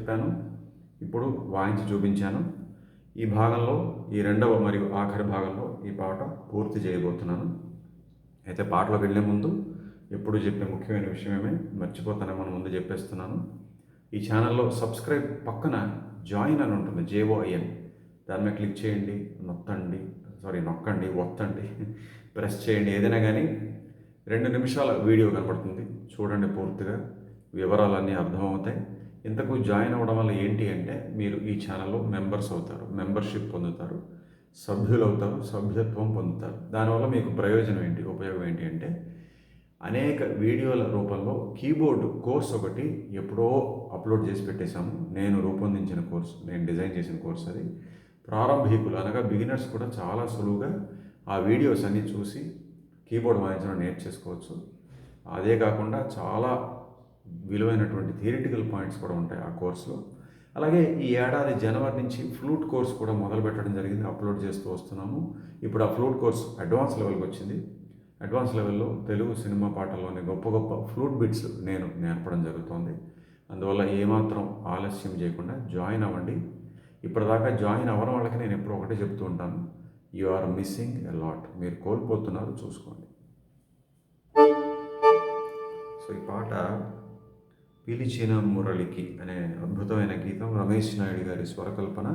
చెప్పాను. ఇప్పుడు వాయించి చూపించాను. ఈ భాగంలో ఈ రెండవ మరియు ఆఖరి భాగంలో ఈ పాట పూర్తి చేయబోతున్నాను. అయితే పాటలోకి వెళ్ళే ముందు ఎప్పుడు చెప్పే ముఖ్యమైన విషయమే మర్చిపోతానేమని ముందు చెప్పేస్తున్నాను. ఈ ఛానల్లో సబ్స్క్రైబ్ పక్కన జాయిన్ అని ఉంటుంది జేఓఐఎన్ దాని మీద క్లిక్ చేయండి నొత్తండి సారీ నొక్కండి ఒత్తండి ప్రెస్ చేయండి ఏదైనా కానీ రెండు నిమిషాల వీడియో కనపడుతుంది చూడండి పూర్తిగా వివరాలన్నీ అర్థమవుతాయి. ఇంతకు జాయిన్ అవ్వడం వల్ల ఏంటి అంటే మీరు ఈ ఛానల్లో మెంబర్స్ అవుతారు మెంబర్షిప్ పొందుతారు సభ్యులు అవుతారు సభ్యత్వం పొందుతారు. దానివల్ల మీకు ప్రయోజనం ఏంటి ఉపయోగం ఏంటి అంటే అనేక వీడియోల రూపంలో కీబోర్డ్ కోర్స్ ఒకటి ఎప్పుడో అప్లోడ్ చేసి పెట్టేశాము. నేను రూపొందించిన కోర్స్ నేను డిజైన్ చేసిన కోర్స్ అది. ప్రారంభికులు అనగా బిగినర్స్ కూడా చాలా సులువుగా ఆ వీడియోస్ అన్నీ చూసి కీబోర్డ్ వాయించడం నేర్చేసుకోవచ్చు. అదే కాకుండా చాలా విలువైనటువంటి థియరిటికల్ పాయింట్స్ కూడా ఉంటాయి ఆ కోర్సులో. అలాగే ఈ ఏడాది జనవరి నుంచి ఫ్లూట్ కోర్స్ కూడా మొదలు పెట్టడం జరిగింది. అప్లోడ్ చేస్తూ వస్తున్నాము. ఇప్పుడు ఆ ఫ్లూట్ కోర్స్ అడ్వాన్స్ లెవెల్కి వచ్చింది. అడ్వాన్స్ లెవెల్లో తెలుగు సినిమా పాటల్లోని గొప్ప గొప్ప ఫ్లూట్ బిట్స్ నేను నేర్పడం జరుగుతోంది. అందువల్ల ఏమాత్రం ఆలస్యం చేయకుండా జాయిన్ అవ్వండి. ఇప్పటిదాకా జాయిన్ అవ్వడం వాళ్ళకి నేను ఎప్పుడు ఒకటే చెప్తూ ఉంటాను. You are missing a lot మీరు కోల్పోతున్నారు చూసుకోండి. సో ఈ పాట పిలిచిన మురళికి అనే అద్భుతమైన గీతం రమేష్ నాయుడు గారి స్వరకల్పన.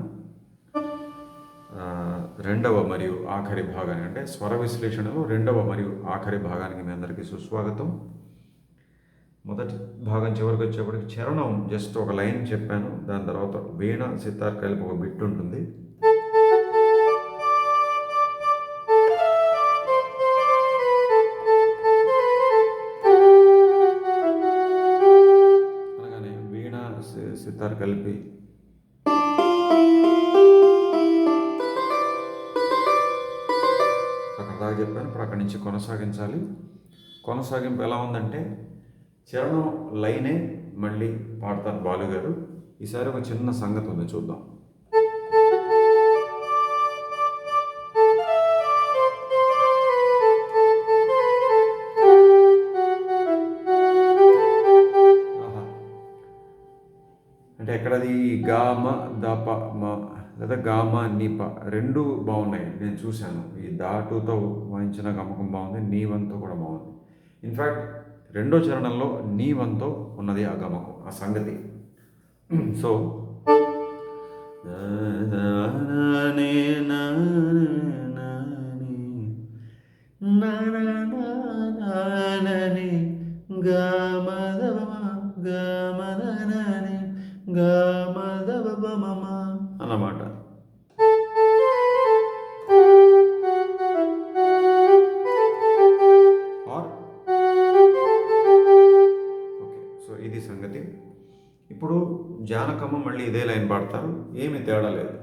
రెండవ మరియు ఆఖరి భాగానికి అంటే స్వర విశ్లేషణలో రెండవ మరియు ఆఖరి భాగానికి మీ అందరికీ సుస్వాగతం. మొదటి భాగం చివరికి వచ్చేప్పటికి చరణం జస్ట్ ఒక లైన్ చెప్పాను. దాని తర్వాత వీణ సితార్ కలిపి ఒక బిట్ ఉంటుంది. కలిపి. అక్కడ చెప్పాను ఇప్పుడు అక్కడి నుంచి కొనసాగించాలి. కొనసాగింపు ఎలా ఉందంటే చరణం లైనే మళ్ళీ పాడతారు బాలుగారు. ఈసారి ఒక చిన్న సంగతి ఉంది చూద్దాం. అది గామ దప మ లేదా గామ నిప రెండు బాగున్నాయి. నేను చూశాను. ఈ దాటుతో వాయించిన గమకం బాగుంది నీ వంతో కూడా బాగుంది. ఇన్ఫ్యాక్ట్ రెండో చరణంలో నీ వంతో ఉన్నది ఆ గమకం ఆ సంగతి. సో అన్నమాట. ఆర్ ఓకే సో ఇది సంగతి. ఇప్పుడు జానకమ్మ మళ్ళీ ఇదే లైన్ పాడతారు ఏమీ తేడా లేదు.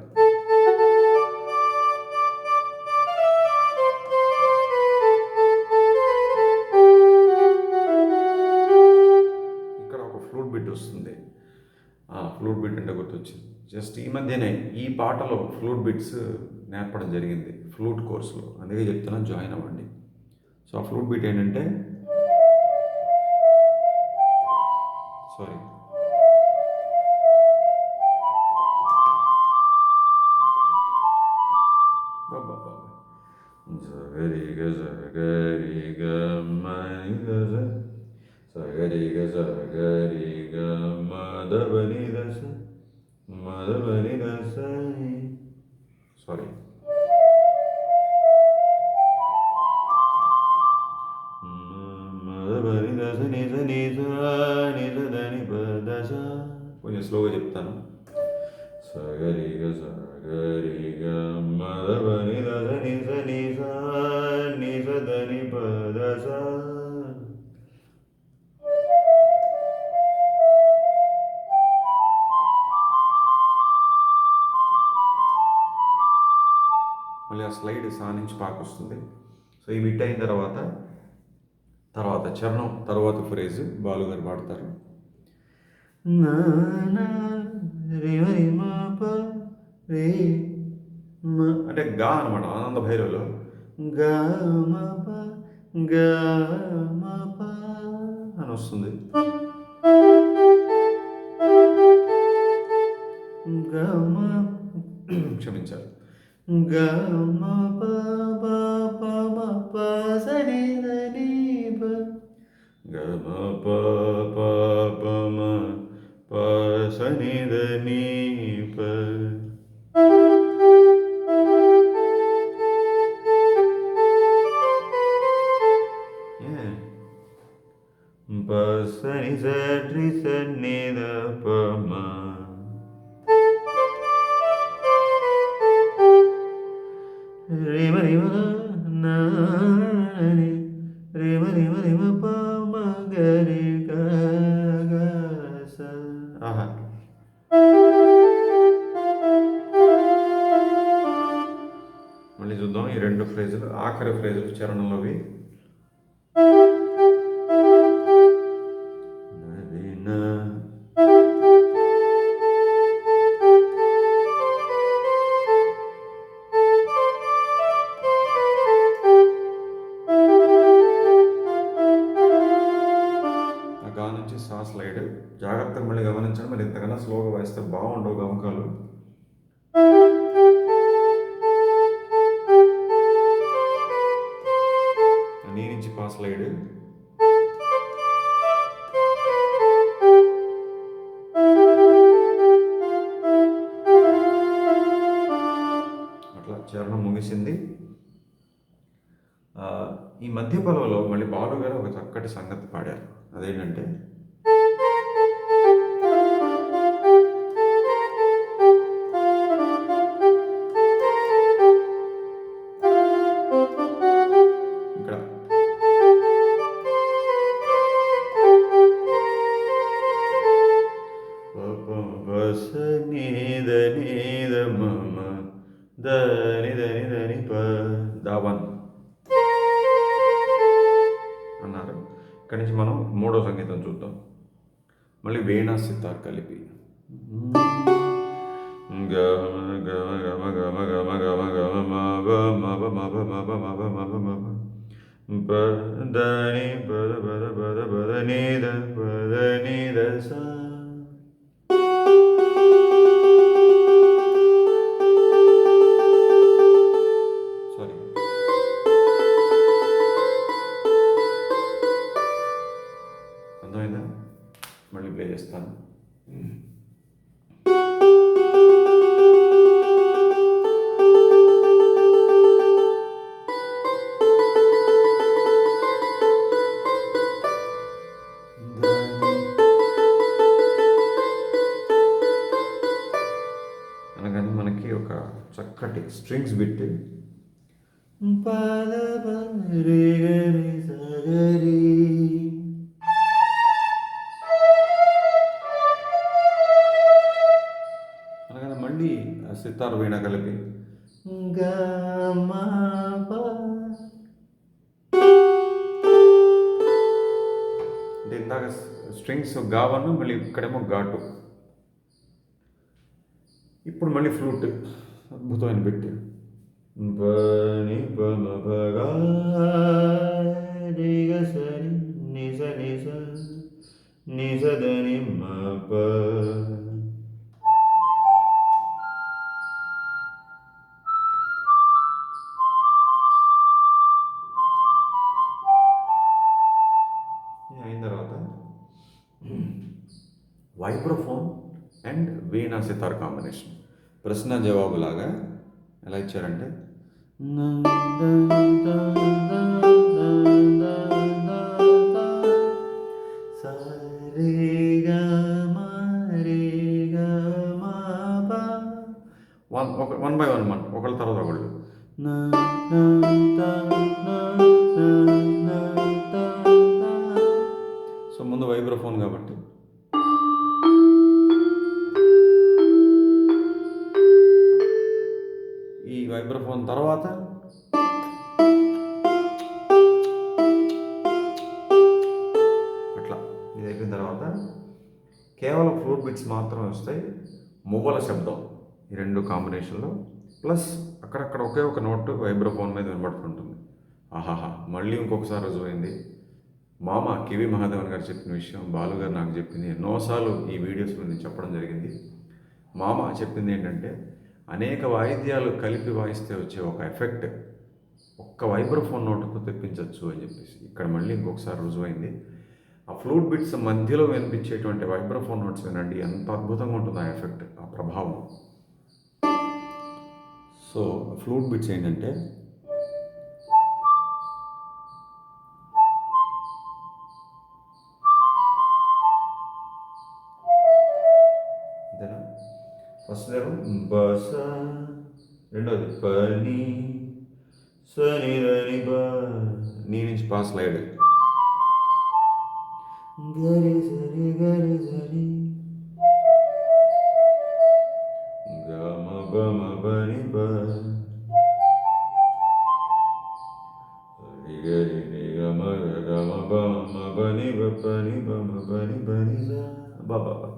ఇక్కడ ఒక ఫ్లూట్ బిట్ వస్తుంది. ఫ్లూట్ బిట్ అంటే గుర్తొచ్చింది జస్ట్ ఈ మధ్యనే ఈ పాటలో ఫ్లూట్ బిట్స్ నేర్పడం జరిగింది ఫ్లూట్ కోర్సులో అందుకే చెప్తున్నాను జాయిన్ అవ్వండి సో ఆ ఫ్లూట్ బిట్ ఏంటంటే సారీ సగరి గ సగరి గ మని గ సగరి గ సగరి గ మదవని దశ మదవని దశ సారీ మదవని దశ నిజ నిజ నిజ దని దశ కొంచెం స్లోగా చెప్తాను సగరి గ సగరి గ మదవని దశ నిజ నిజ స్లైడ్ సా నుంచి పాకొస్తుంది. సో ఈ మిట్ అయిన తర్వాత తర్వాత చరణం తర్వాత ఫ్రేజ్ బాలు గారు పాడతారు. నా నా మ అంటే గా అనమాట ఆనంద భైరవులో. గా గా మ అని వస్తుంది. క్షమించాలి. గమ ప ప ప మ ప స ని ద ని ప గమ ప ప ప మ ప స ని ద ని ప Yeah. ప స ని స రి స ని ద చరణంలోవి. నవీన ఆ గా నుంచి సా స్లైడ్. జాగ్రత్తగా మళ్ళీ గమనించండి మరి ఇంతకన్నా స్లోగా వాయిస్తే బాగుండవు గమకాలు. ముగిసింది. ఈ మధ్య పొలంలో మళ్ళీ బాలు గారు ఒక చక్కటి సంగతి పాడారు. అదేంటంటే మబ మబ మబ ప దని పద పద పద పద నీద పద నీద సా సో గావన్ను మళ్ళీ ఇక్కడేమో ఘాటు. ఇప్పుడు మళ్ళీ ఫ్లూట్ అద్భుతమైన బిట్ పని సరి నిజ నిజ నిజ దని వీణా సితార్ కాంబినేషన్. ప్రశ్న జవాబు లాగా ఎలా ఇచ్చారంటే వన్ ఒక వన్ బై వన్ వన్ ఒకళ్ళ తర్వాత ఒకళ్ళు. కేవలం ఫ్లూట్ బిట్స్ మాత్రమే వస్తాయి. మువ్వల శబ్దం ఈ రెండు కాంబినేషన్లో. ప్లస్ అక్కడక్కడ ఒకే ఒక నోట్ వైబ్రోఫోన్ మీద వినబడుతుంటుంది. ఆహాహా మళ్ళీ ఇంకొకసారి రుజువైంది. మామ కివి మహాదేవన్ గారు చెప్పిన విషయం బాలు గారు నాకు చెప్పింది ఎన్నోసార్లు ఈ వీడియోస్ నేను చెప్పడం జరిగింది. మామ చెప్పింది ఏంటంటే అనేక వాయిద్యాలు కలిపి వాయిస్తే వచ్చే ఒక ఎఫెక్ట్ ఒక్క వైబ్రోఫోన్ నోటుకు తెప్పించవచ్చు అని చెప్పేసి. ఇక్కడ మళ్ళీ ఇంకొకసారి రుజువైంది. ఆ ఫ్లూట్ బిట్స్ మధ్యలో వినిపించేటువంటి వైబ్రోఫోన్ నోట్స్ వినండి. ఎంత అద్భుతంగా ఉంటుంది ఆ ఎఫెక్ట్ ఆ ప్రభావం. సో ఫ్లూట్ బిట్స్ ఏంటంటే ఫస్ట్ ఏమో బస రెండోది పని సని దని బ నీ నుంచి పాస్ లైడ్ గరి సరి గరి సరి గమ బమ బని బ సరి గరి ని గమ గమ బమ బని బ పని బమ బని బని స బ బ బ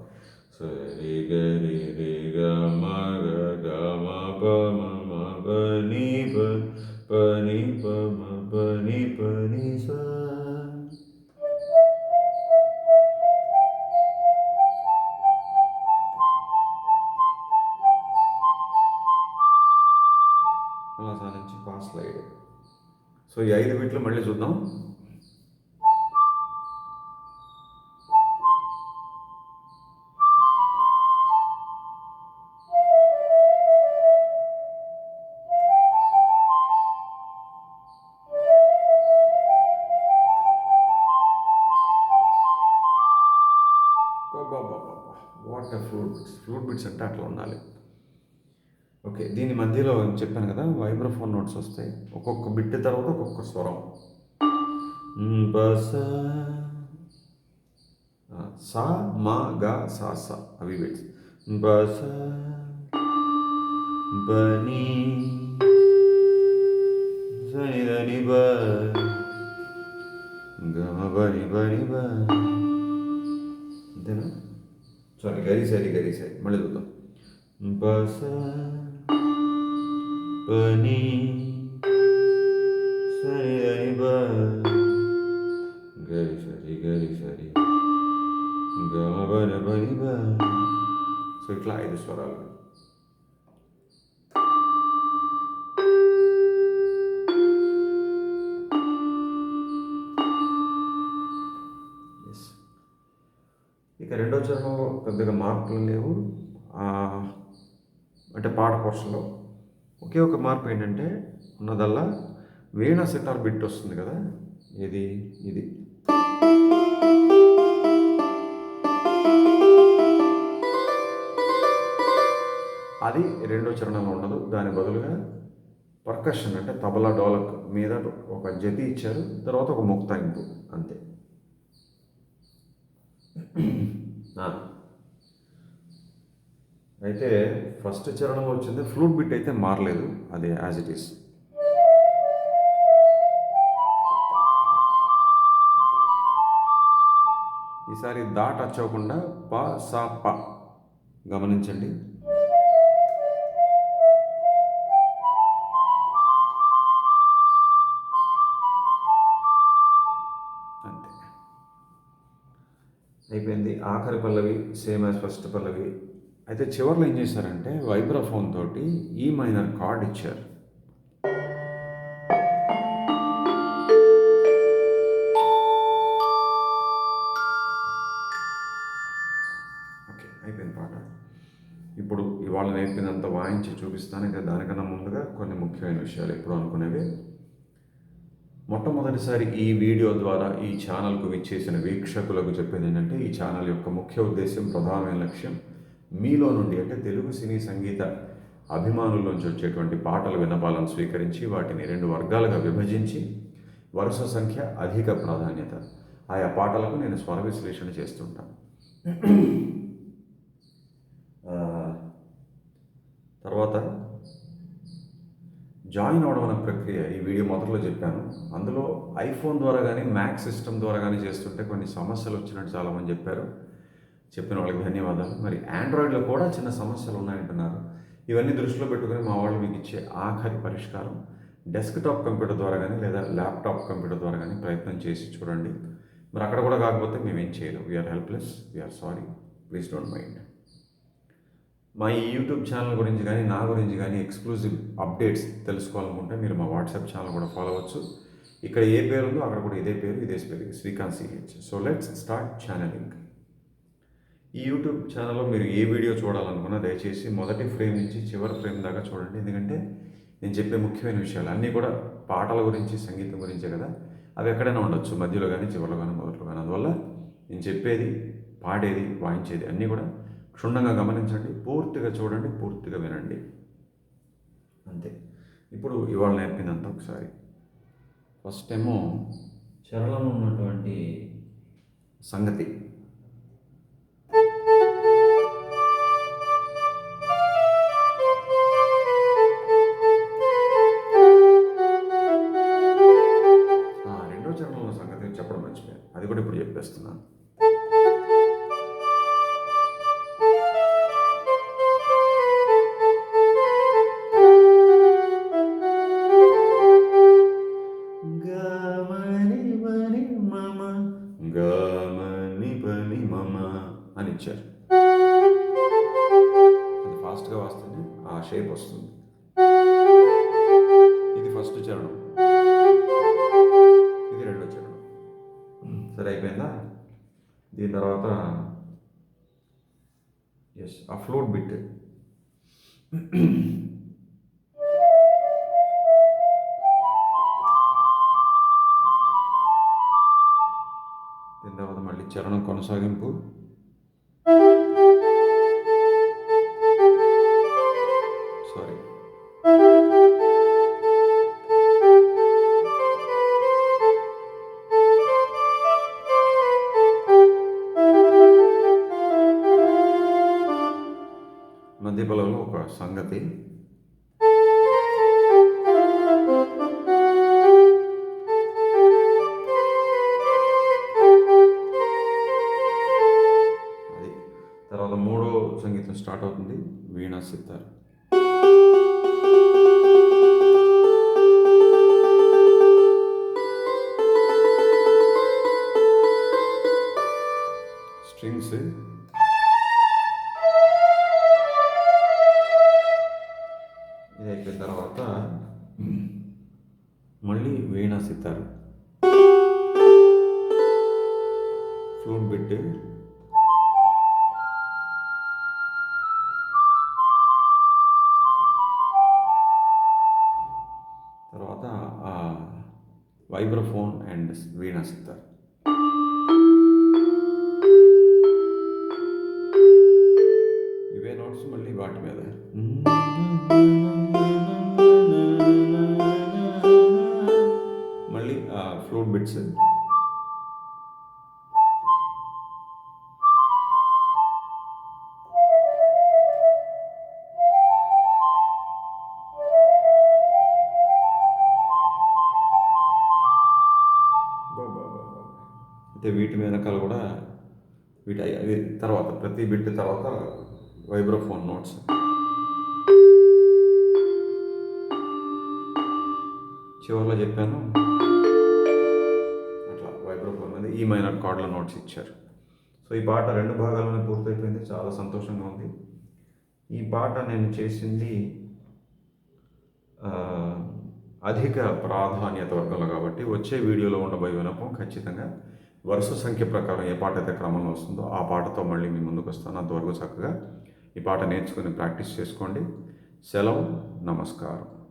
సరి గరి రి గమ గ గమ బమ మ బని బ పని పమ పని పని స సో ఈ ఐదు బిట్లు మళ్ళీ చూద్దాం. What flute bits flute bits అంటే అట్లా ఉండాలి. ఓకే దీని మధ్యలో చెప్పాను కదా వైబ్రోఫోన్ నోట్స్ వస్తాయి. ఒక్కొక్క బిట్ తర్వాత ఒక్కొక్క స్వరం. బస సా మా గా సా సా అవి బిట్స్ బస బని సని దని బ గమ బని బని బ అంతేనా? సారీ గరి సరి గరి సరి. మళ్ళీ చూద్దాం. బస పని సరి అని బ. గరి సరి గరి సరి. గమ బన బని బ సో ఇట్లా ఐదు స్వరాలు. Yes. ఇక రెండో చరణంలో పెద్దగా మార్పులు లేవు. అంటే పాట పోర్షన్లో ఒకే ఒక మార్పు ఏంటంటే ఉన్నదల్లా వీణ సితార్ బిట్ వస్తుంది కదా ఇది ఇది. అది రెండో చరణంలో ఉండదు. దాని బదులుగా పర్కషన్ అంటే తబలా డోలక్ మీద ఒక జతి ఇచ్చారు తర్వాత ఒక ముక్తాయింపు అంతే. అయితే ఫస్ట్ చరణంలో వచ్చింది ఫ్లూట్ బిట్ అయితే మారలేదు అది యాజ్ ఇట్ ఈస్ ఈసారి దా టచ్ అవ్వకుండా ప సా ప గమనించండి. అంతే. అయిపోయింది. ఆఖరి పల్లవి సేమ్ యాజ్ ఫస్ట్ పల్లవి. అయితే చివరిలో ఏం చేశారంటే వైబ్రోఫోన్ తోటి ఈ మైనర్ కార్డ్ ఇచ్చారు. ఓకే అయిపోయింది పాట. ఇప్పుడు ఇవాళ నేర్పినంత వాయించి చూపిస్తాను. ఇంకా దానికన్నా ముందుగా కొన్ని ముఖ్యమైన విషయాలు ఎప్పుడు అనుకునేవి. మొట్టమొదటిసారి ఈ వీడియో ద్వారా ఈ ఛానల్కు విచ్చేసిన వీక్షకులకు చెప్పేది ఏంటంటే ఈ ఛానల్ యొక్క ముఖ్య ఉద్దేశం ప్రధానమైన లక్ష్యం మీలో నుండి అంటే తెలుగు సినీ సంగీత అభిమానుల్లోంచి వచ్చేటువంటి పాటల వినపాలను స్వీకరించి వాటిని రెండు వర్గాలుగా విభజించి వరుస సంఖ్య అధిక ప్రాధాన్యత. ఆయా పాటలకు నేను స్వర విశ్లేషణ చేస్తుంటాను తర్వాత జాయిన్ అవడం అనే ప్రక్రియ ఈ వీడియో మొదట్లో చెప్పాను. అందులో ఐఫోన్ ద్వారా కానీ మ్యాక్ సిస్టమ్ ద్వారా కానీ చేస్తుంటే కొన్ని సమస్యలు వచ్చినట్టు చాలామంది చెప్పారు. చెప్పిన వాళ్ళకి ధన్యవాదాలు. మరి ఆండ్రాయిడ్లో కూడా చిన్న సమస్యలు ఉన్నాయంటున్నారు. ఇవన్నీ దృష్టిలో పెట్టుకుని మా వాళ్ళు మీకు ఇచ్చే ఆఖరి పరిష్కారం డెస్క్టాప్ కంప్యూటర్ ద్వారా కానీ లేదా ల్యాప్టాప్ కంప్యూటర్ ద్వారా కానీ ప్రయత్నం చేసి చూడండి. మరి అక్కడ కూడా కాకపోతే మేమేం చేయలేము we are helpless we are sorry please don't mind మా ఈ యూట్యూబ్ ఛానల్ గురించి కానీ నా గురించి కానీ ఎక్స్క్లూజివ్ అప్డేట్స్ తెలుసుకోవాలనుకుంటే మీరు మా వాట్సాప్ ఛానల్ కూడా ఫాలో అవ్వచ్చు. ఇక్కడ ఏ పేరు ఉందో అక్కడ కూడా ఇదే పేరు ఇదే పేరు Srikanth CH so let's start channelling ఈ యూట్యూబ్ ఛానల్లో మీరు ఏ వీడియో చూడాలనుకున్నా దయచేసి మొదటి ఫ్రేమ్ నుంచి చివరి ఫ్రేమ్ దాకా చూడండి. ఎందుకంటే నేను చెప్పే ముఖ్యమైన విషయాలు అన్నీ కూడా పాటల గురించి సంగీతం గురించే కదా. అవి ఎక్కడైనా ఉండొచ్చు మధ్యలో కానీ చివరిలో కానీ మొదట్లో కానీ అందువల్ల నేను చెప్పేది పాడేది వాయించేది అన్నీ కూడా క్షుణ్ణంగా గమనించండి పూర్తిగా చూడండి పూర్తిగా వినండి. అంతే. ఇప్పుడు ఇవాళ నేర్పిందంతా ఒకసారి. ఫస్ట్ ఏమో చరణంలో ఉన్నటువంటి సంగతి. చరణం కొనసాగింపు. తర్వాత మూడో సంగీతం స్టార్ట్ అవుతుంది. వీణా సితార్ స్ట్రింగ్స్ తర్వాత వైబ్రోఫోన్ అండ్ వీణా సితార్ ఇవే నోట్స్ మళ్ళీ వాటి మీద. మళ్ళీ ఫ్లూట్ బిట్స్. తర్వాత ప్రతి బిట్ తర్వాత వైబ్రోఫోన్ నోట్స్ చివరిలో చెప్పాను. అట్లా వైబ్రోఫోన్ మీద ఈ మైనర్ కార్డుల నోట్స్ ఇచ్చారు. సో ఈ పాట రెండు భాగాలను పూర్తయిపోయింది. చాలా సంతోషంగా ఉంది. ఈ పాట నేను చేసింది అధిక ప్రాధాన్యత వర్గంలో కాబట్టి వచ్చే వీడియోలో ఉండబోయే వినపం ఖచ్చితంగా వరుస సంఖ్య ప్రకారం ఏ పాట అయితే క్రమంలో వస్తుందో ఆ పాటతో మళ్ళీ మీ ముందుకు వస్తాను. అంతవరకు చక్కగా ఈ పాట నేర్చుకుని ప్రాక్టీస్ చేసుకోండి. సెలవు నమస్కారం.